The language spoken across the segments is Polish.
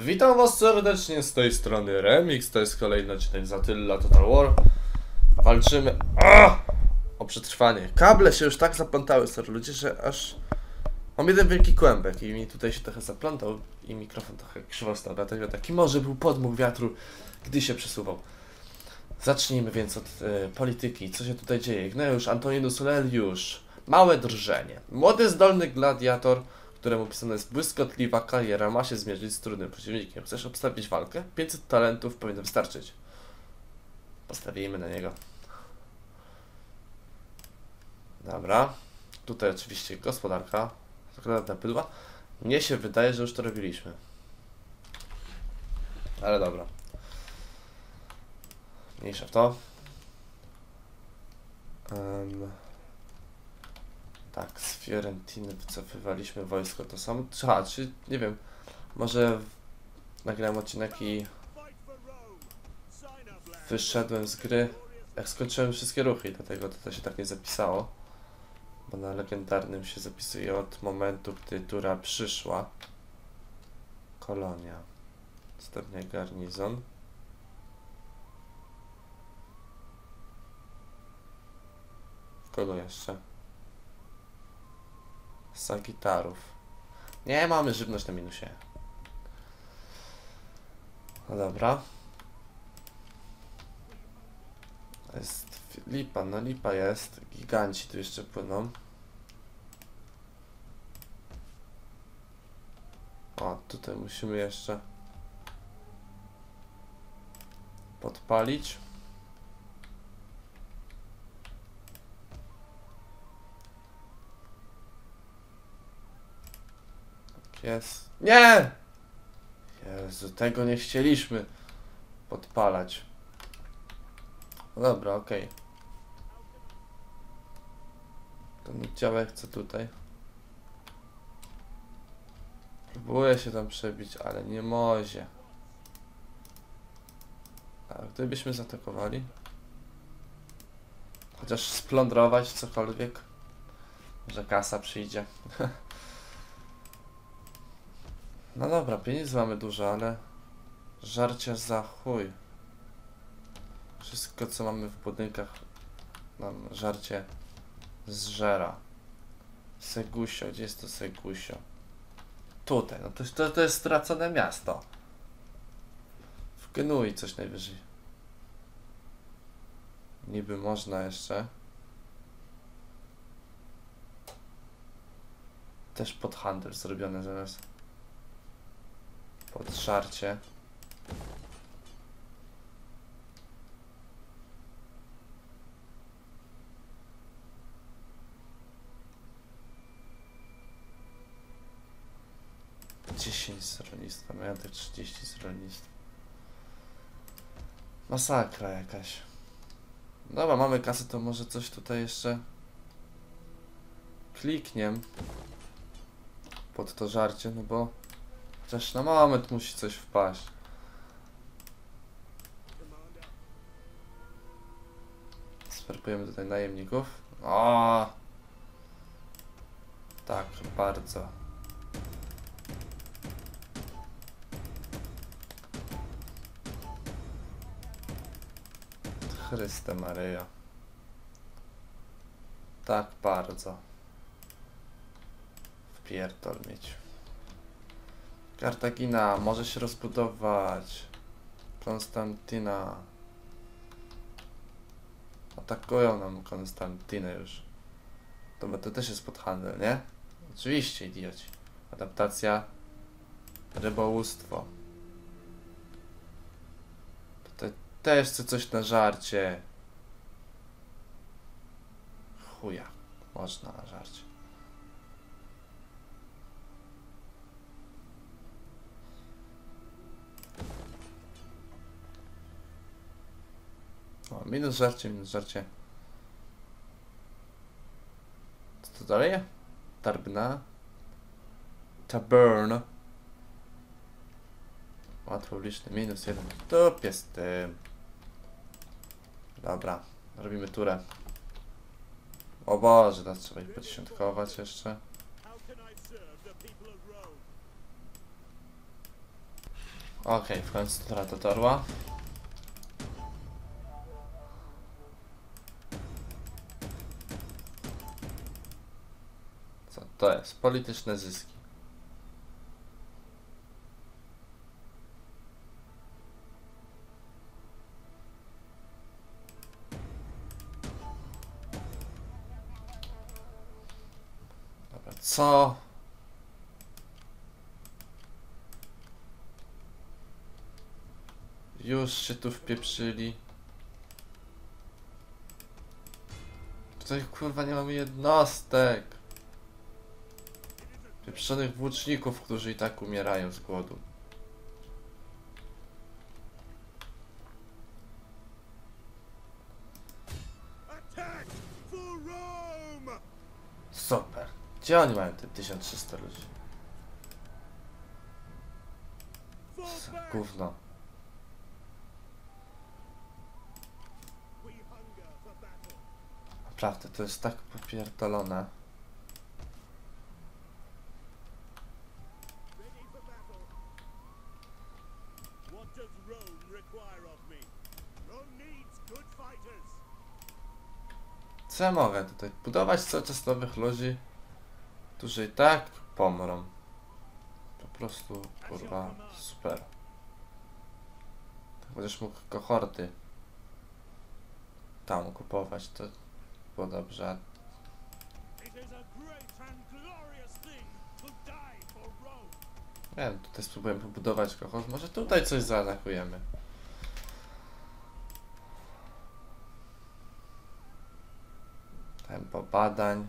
Witam was serdecznie z tej strony Remix, to jest kolejny odcinek z Attila Total War. Walczymy Ah! o przetrwanie. Kable się już tak zaplątały, sorry ludzie, że aż mam jeden wielki kłębek i mi tutaj się trochę zaplątał i mikrofon trochę krzywo stał, dlatego taki może był podmuch wiatru, gdy się przesuwał. Zacznijmy więc od e, polityki. Co się tutaj dzieje? Gneusz, Antoninus Leliusz. Małe drżenie. Młody, zdolny gladiator, któremu pisana jest błyskotliwa kariera, ma się zmierzyć z trudnym przeciwnikiem. Chcesz obstawić walkę? 500 talentów powinno wystarczyć. Postawimy na niego. Dobra. Tutaj oczywiście gospodarka. Zakładna pydła. Mnie się wydaje, że już to robiliśmy. Ale dobra. Mniejsza w to. Em, tak, z Fiorentiny wycofywaliśmy wojsko. To samo. Aha, czy nie wiem. Może nagrałem odcinek i wyszedłem z gry. Jak skończyłem wszystkie ruchy dlatego to, to się tak nie zapisało. Bo na legendarnym się zapisuje od momentu, gdy tura przyszła. Kolonia. Stopnia garnizon. Kogo jeszcze? Sagitarów. Nie, mamy żywność na minusie. No dobra. Jest lipa, no lipa jest. Giganci tu jeszcze płyną. O, tutaj musimy jeszcze podpalić. Jest. Nie! Jezu, tego nie chcieliśmy podpalać. No dobra, okej. Ten oddziałek chcę tutaj. Próbuję się tam przebić, ale nie może. A gdybyśmy zaatakowali? Chociaż splądrować cokolwiek. Że kasa przyjdzie. No dobra, pieniędzy mamy dużo, ale żarcia za chuj. Wszystko co mamy w budynkach nam żarcie zżera. Segusio, gdzie jest to Segusio? Tutaj, no to, to, to jest stracone miasto. W Genui coś najwyżej. Niby można jeszcze. Też pod handel zrobione zaraz. Pod żarcie. Dziesięć z rolnictwa, majątek 30 z rolnictwa. Masakra jakaś. Dobra, mamy kasę, to może coś tutaj jeszcze klikniem pod to żarcie, no bo Chociaż na moment musi coś wpaść. Swerpujemy tutaj najemników. O! Tak, bardzo. Chryste Maryja. Tak bardzo. Wpierdol mieć. Kartagina może się rozbudować. Konstantyna. Atakują nam Konstantynę już. To, to też jest pod handel, nie? Oczywiście, idioci. Adaptacja. Rybołówstwo. Tutaj też chcę coś na żarcie. Chuja. Można na żarcie. Minus żarcie, minus żarcie. Co to dalej? Tarbna. Taburn. Łatwo liczny, minus jeden. Dupie z tym. Dobra, robimy turę. O Boże, teraz trzeba ich podziesiątkować jeszcze. Okej, w końcu to dotarła. To jest? Polityczne zyski. Dobra, co? Już się tu wpieprzyli. Tutaj kurwa nie mamy jednostek. Pieprzonych włóczników, którzy i tak umierają z głodu. Super. Gdzie oni mają te 1300 ludzi? Gówno. Naprawdę, to jest tak popierdolone. Co ja mogę tutaj? Budować cały czas nowych ludzi, którzy i tak pomrą. Po prostu, kurwa, super. Tak będziesz mógł kohorty tam kupować, to było dobrze. Nie wiem, tutaj spróbujemy pobudować kohort. Może tutaj coś zaatakujemy. Tempo badań.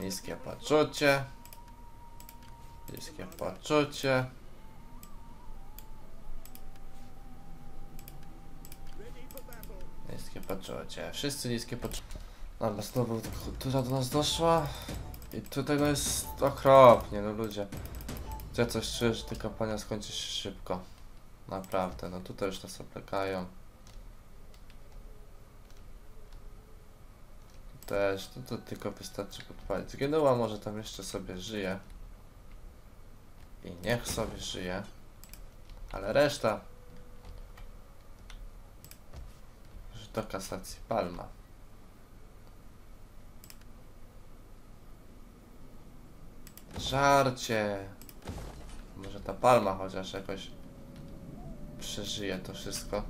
Niskie poczucie. Niskie poczucie. Niskie poczucie. Wszyscy niskie poczucie. Dobra, znowu kultura do nas doszła. I tutaj no jest okropnie, no ludzie. Ja coś czuję, że ta kampania skończy się szybko. Naprawdę, no tutaj już nas oplekają. Też, no to tylko wystarczy podpalić. Genua może tam jeszcze sobie żyje. I niech sobie żyje. Ale reszta... Już do kasacji Palma. Żarcie. Może ta Palma chociaż jakoś przeżyje to wszystko.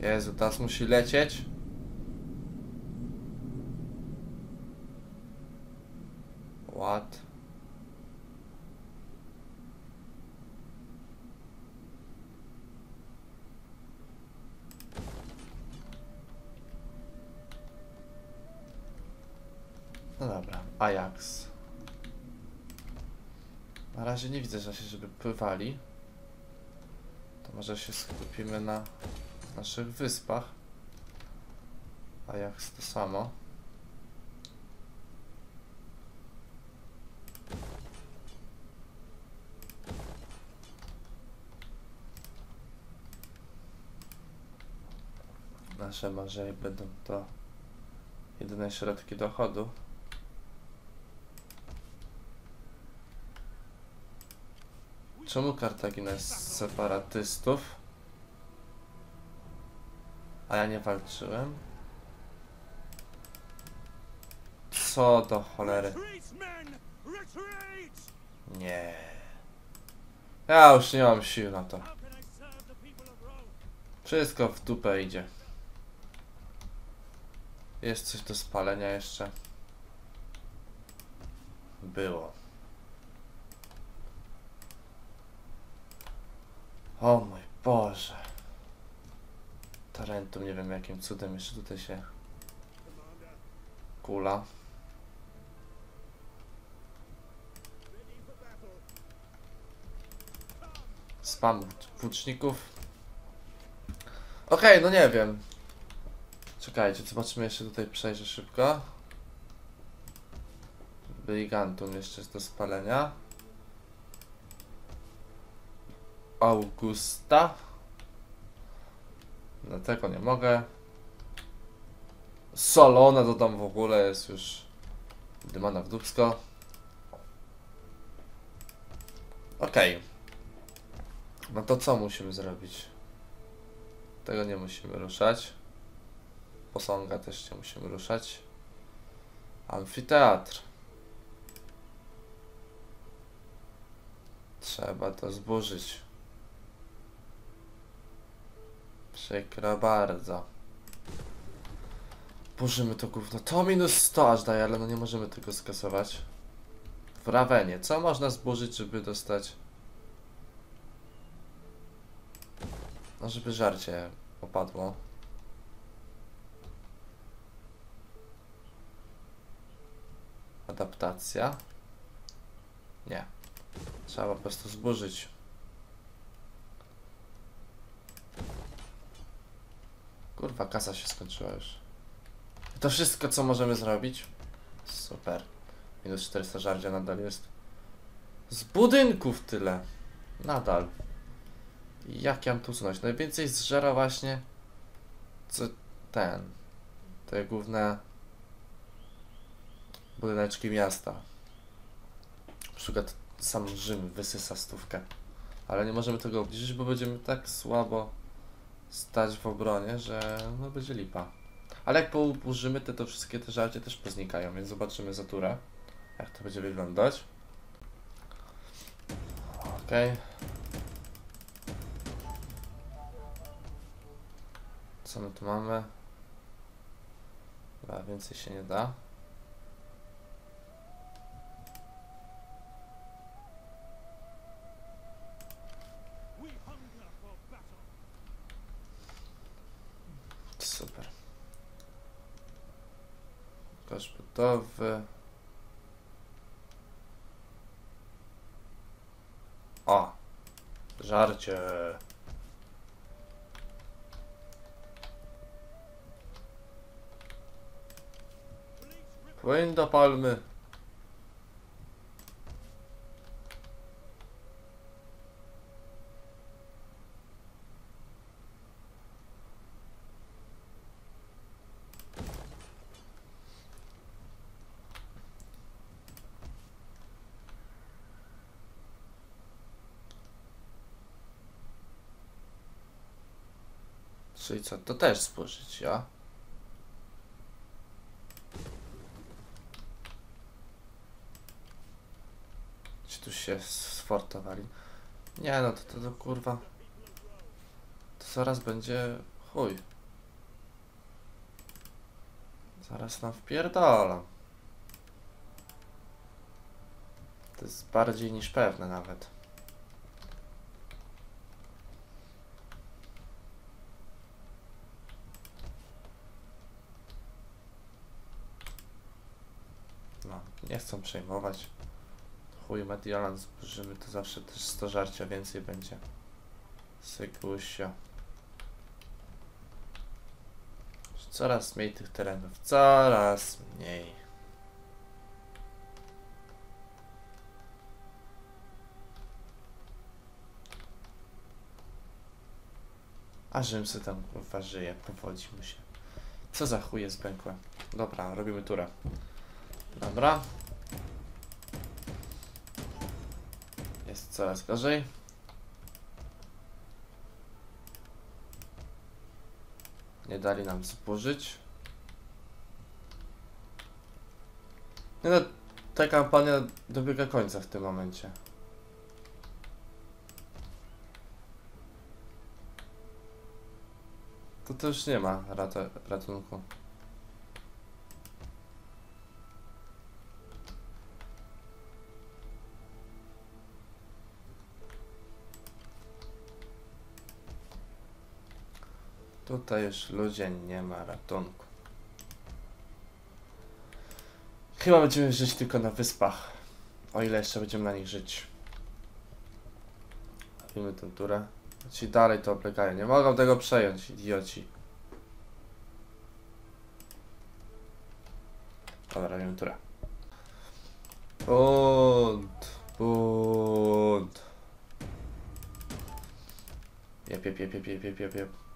Jezu, teraz musi lecieć. What? No dobra, Ajax. Na razie nie widzę, że się żeby pływali. To może się skupimy na naszych wyspach. Ajax to samo. Nasze morze będą to jedyne środki dochodu. Czemu Kartagina jest z separatystów? A ja nie walczyłem? Co do cholery? Nie. Ja już nie mam sił na to. Wszystko w dupę idzie. Jest coś do spalenia jeszcze? Było. O mój Boże. Tarentum, nie wiem jakim cudem jeszcze tutaj się kula. Spam włóczników. Okej, no nie wiem. Czekajcie, zobaczymy jeszcze tutaj przejrzę szybko. Brigantum jeszcze jest do spalenia. Augusta. Dlatego nie mogę. Solone dodam w ogóle, jest już dymana w dubsko. Okej. No to co musimy zrobić? Tego nie musimy ruszać. Posąga też nie musimy ruszać. Amfiteatr. Trzeba to zburzyć. Przykro bardzo. Burzymy to gówno. To minus 100 aż daje, ale no nie możemy tego skasować. W Ravenie. Co można zburzyć, żeby dostać... No, żeby żarcie opadło. Adaptacja. Nie. Trzeba po prostu zburzyć. Kurwa, kasa się skończyła już. To wszystko, co możemy zrobić? Super. Minus 400 żarcia nadal jest. Z budynków tyle. Nadal. Jak ja mam tu usunąć? Najwięcej zżera właśnie co ten. Te główne budyneczki miasta. Na przykład sam Rzym wysysa stówkę. Ale nie możemy tego obniżyć, bo będziemy tak słabo stać w obronie, że no będzie lipa. Ale jak poburzymy te, to wszystkie te żarcie też poznikają, więc zobaczymy za turę, jak to będzie wyglądać. Okej. Co my tu mamy? Chyba więcej się nie da. Super. Kosz gotowy. O! Żarcie. Płyń do palmy. To też spożyć, ja? Czy tu się sfortowali? Nie no, to, to, to kurwa. To zaraz będzie chuj. Zaraz nam wpierdolam. To jest bardziej niż pewne nawet. No, nie chcą przejmować. Chuj, Mediolan zburzymy, to zawsze też 100 żarcia więcej będzie. Sykusio. Coraz mniej tych terenów, coraz mniej. A Rzym se tam kurwa żyje, powodzi mu się. Co za chuje zbękłe. Dobra, robimy turę. Dobra. Jest coraz gorzej. Nie dali nam zburzyć. No, ta kampania dobiega końca w tym momencie. To już nie ma rata, ratunku. Tutaj już ludzie nie ma ratunku. Chyba będziemy żyć tylko na wyspach. O ile jeszcze będziemy na nich żyć. Robimy tę turę. Ci dalej to oblegają. Nie mogą tego przejąć, idioci. Dobra, robimy turę. Bunt. Bunt. Jep, jep, jep, jep, jep, jep, jep.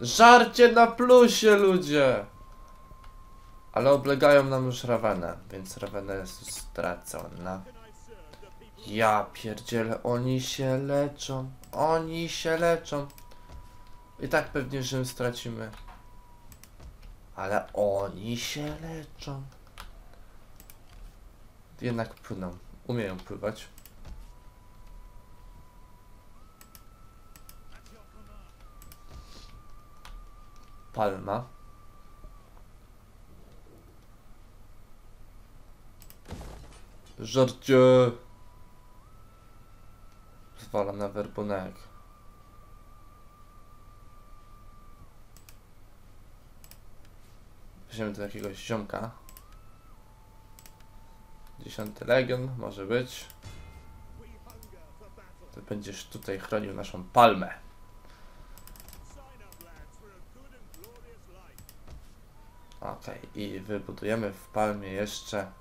Żarcie na plusie, ludzie! Ale oblegają nam już Ravenę, więc Ravena jest stracona. Ja pierdzielę, oni się leczą. Oni się leczą. I tak pewnie Rzym stracimy. Ale oni się leczą. Jednak płyną. Umieją pływać. Palma. Żarcie. Zwalam na werbunek. Weźmiemy tu jakiegoś ziomka. Dziesiąty legion, może być. Ty będziesz tutaj chronił naszą palmę. Okej, i wybudujemy w palmie jeszcze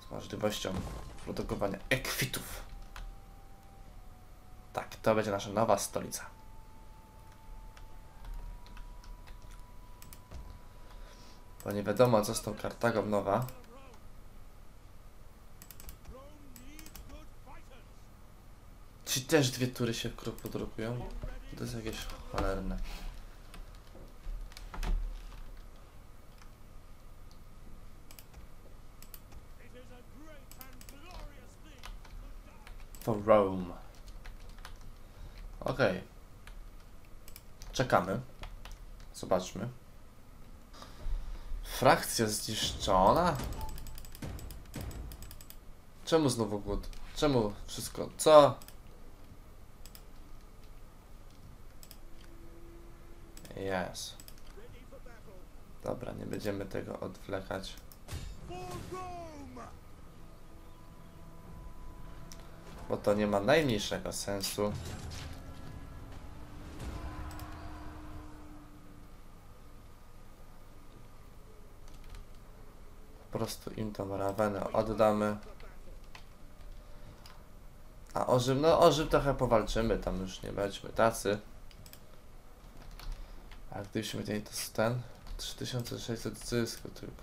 z możliwością produkowania ekwitów. Tak, to będzie nasza nowa stolica. Bo nie wiadomo co z tą Kartagą nowa. Ci też dwie tury się krok produkują. To jest jakieś cholerne. For Rome. Okej. Czekamy. Zobaczmy. Frakcja zniszczona? Czemu znowu głód? Czemu wszystko? Co? Jest. Dobra, nie będziemy tego odwlekać. for Rome. Bo to nie ma najmniejszego sensu. Po prostu im tą rawenę oddamy. A o Rzym, no o Rzym trochę powalczymy, tam już nie bądźmy tacy. A gdybyśmy mieli to ten 3600 zysku tylko.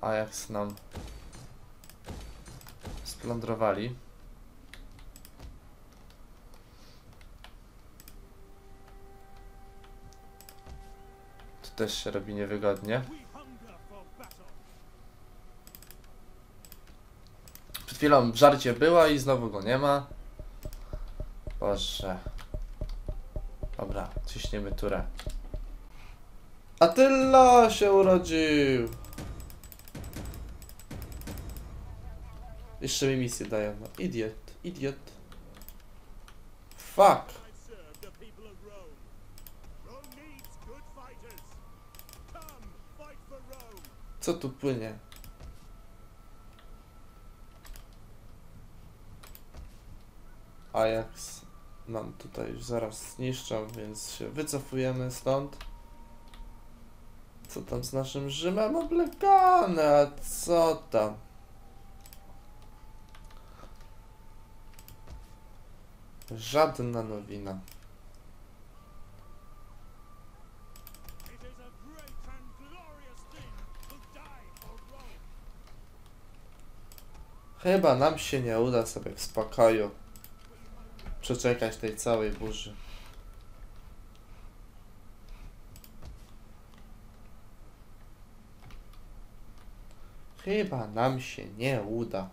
Ajax nam splądrowali. Tu też się robi niewygodnie. Przed chwilą żarcie była i znowu go nie ma. Boże. Dobra, ciśniemy turę. Attila się urodził! Jeszcze mi misję dają. No, idiot, idiot. Fuck! Co tu płynie? Ajax nam tutaj już zaraz zniszczą, więc się wycofujemy stąd. Co tam z naszym Rzymem oblegane? A co tam? For Rome. Chyba nam się nie uda sobie w spokoju przeczekać tej całej burzy. Chyba nam się nie uda.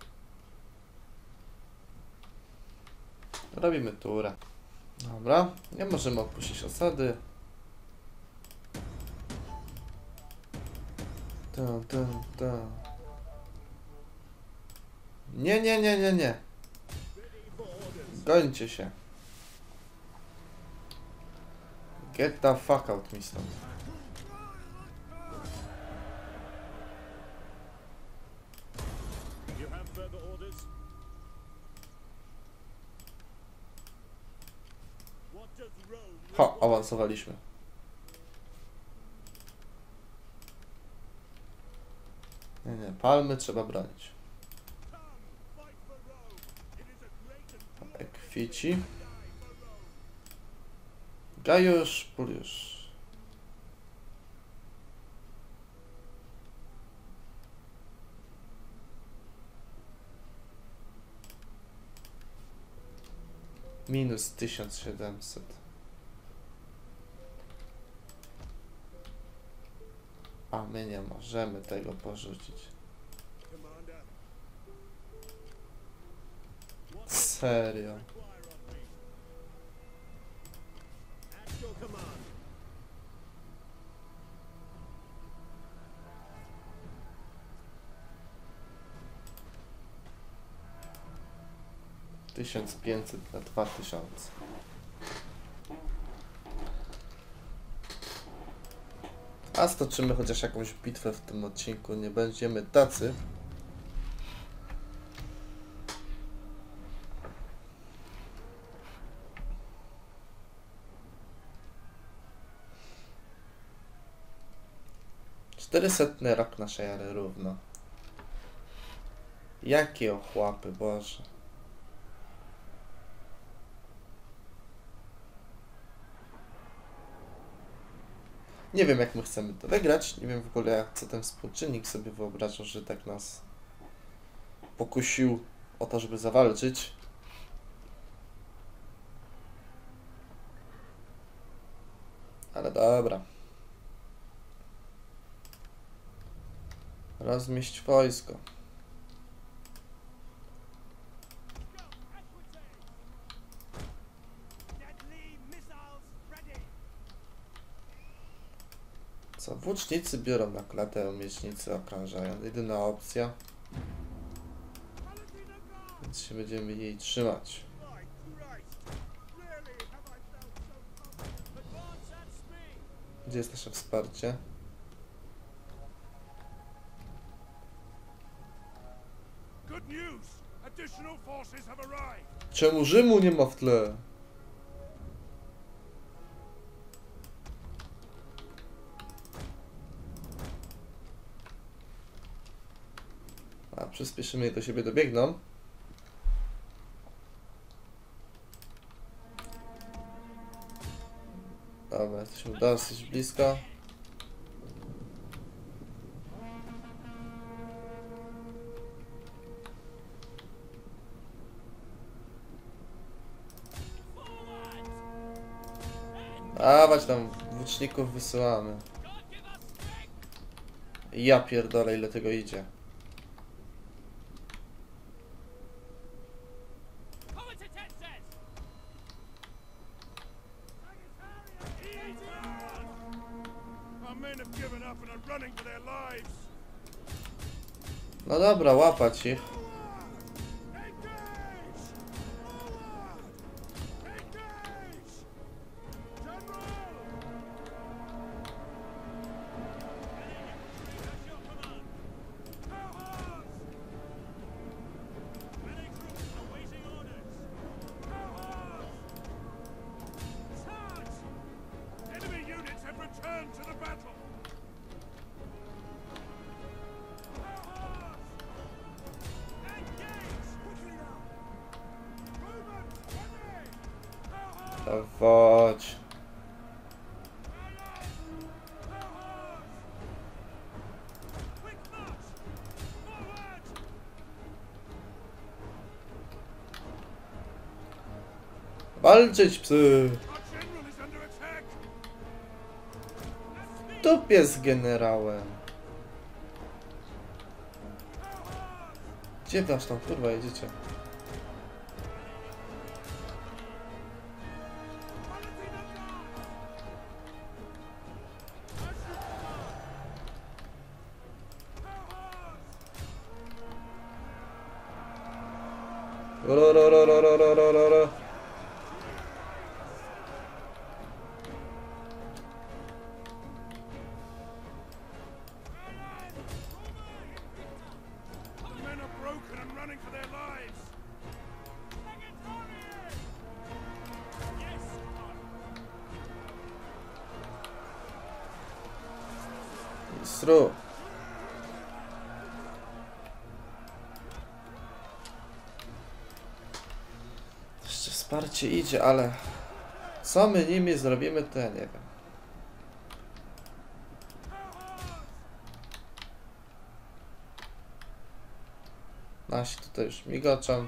Robimy turę. Dobra, nie możemy opuścić osady. Dun, dun, dun. Nie, nie, nie, nie, nie. Gońcie się. Get the fuck out mi stąd. awansowaliśmy. Nie, nie, palmy trzeba bronić. Ekwici. Gajusz, Puliusz. Minus tysiąc siedemset. A my nie możemy tego porzucić. Serio. Tysiąc pięćset na dwa tysiące. A stoczymy chociaż jakąś bitwę w tym odcinku. Nie będziemy tacy. Czterysetny rok naszej ery równo. Jakie ochłapy, Boże. Nie wiem jak my chcemy to wygrać, nie wiem w ogóle co ten współczynnik sobie wyobrażał, że tak nas pokusił o to, żeby zawalczyć. Ale dobra. Rozmieść wojsko. Włócznicy biorą na klatę, miecznicy okrążają. Jedyna opcja. Więc się będziemy jej trzymać. Gdzie jest nasze wsparcie? Czemu Rzymu nie ma w tle? Przyspieszymy i do siebie dobiegną. Dobra, jesteśmy dosyć blisko. Dawać tam włóczników wysyłamy. Ja pierdolę ile tego idzie. No dobra, łapać ich. Walczyć psy. Dupie z generałem. Gdzie wasz tam kurwa jedziecie? Ro, ro, ro, ro, ro, ro, ro, ro, wsparcie idzie, ale Co my nimi zrobimy, to ja nie wiem. Nasi tutaj już migoczą.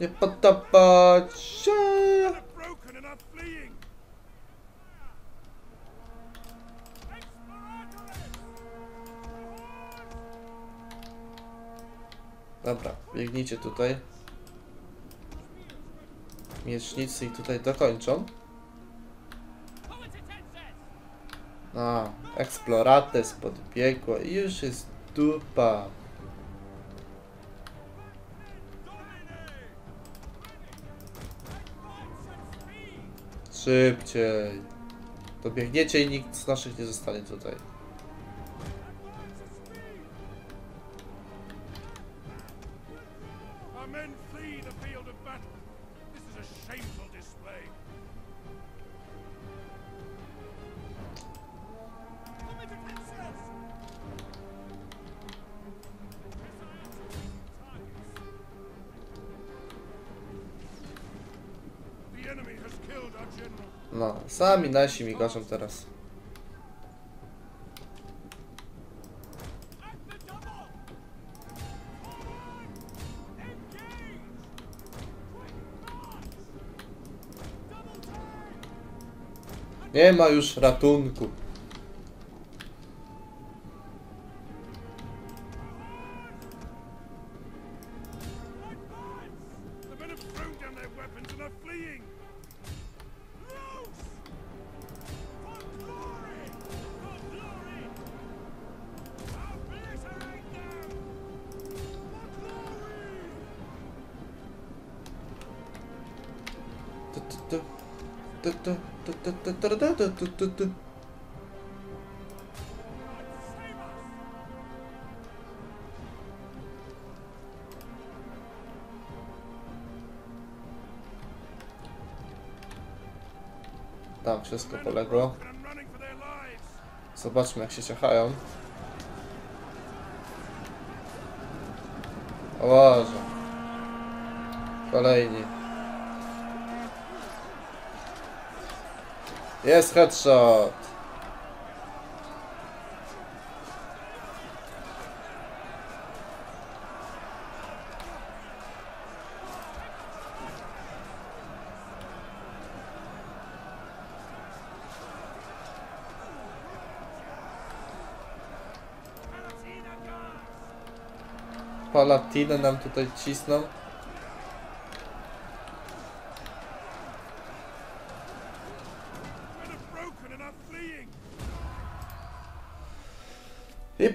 Nie podobać biegnijcie tutaj. Miecznicy i tutaj dokończą. A, eksplorates podbiegło i już jest dupa. Szybciej. To biegniecie i nikt z naszych nie zostanie tutaj. Sami nasi migoczą teraz. Nie ma już ratunku. Tam wszystko poległo. Zobaczmy jak się ciechają. O Boże. Kolejni. Jest headshot. Palatiny nam tutaj cisną.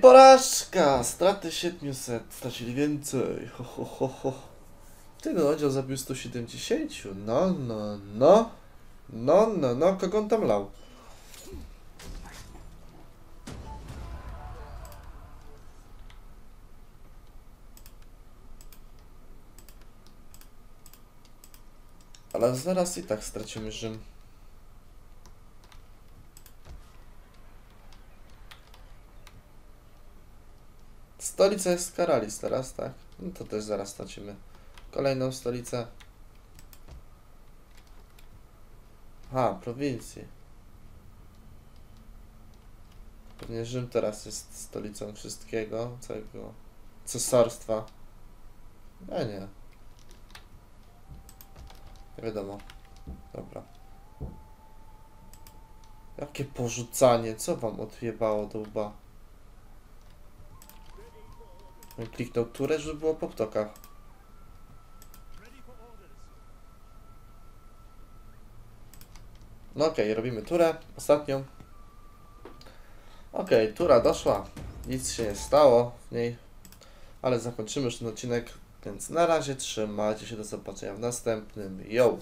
Porażka! Straty 700. Stracili więcej. Ho, ho, ho, ho. Ty no, oddział zabił 170. No, no, no. No, no, no. Kogo on tam lał? Ale zaraz i tak stracimy Rzym. Stolica jest Karalis teraz, tak? No to też zaraz stracimy. Kolejną stolicę. Aha, prowincji. Pewnie Rzym teraz jest stolicą wszystkiego, całego cesarstwa. Nie, nie. Nie wiadomo. Dobra. Jakie porzucanie, co wam odjebało do łba? Kliknął turę, żeby było po ptokach. Ready for orders. No okej, robimy turę, ostatnią. Okej, tura doszła. Nic się nie stało w niej. Ale zakończymy już ten odcinek. Więc na razie trzymajcie się, do zobaczenia w następnym. Yo!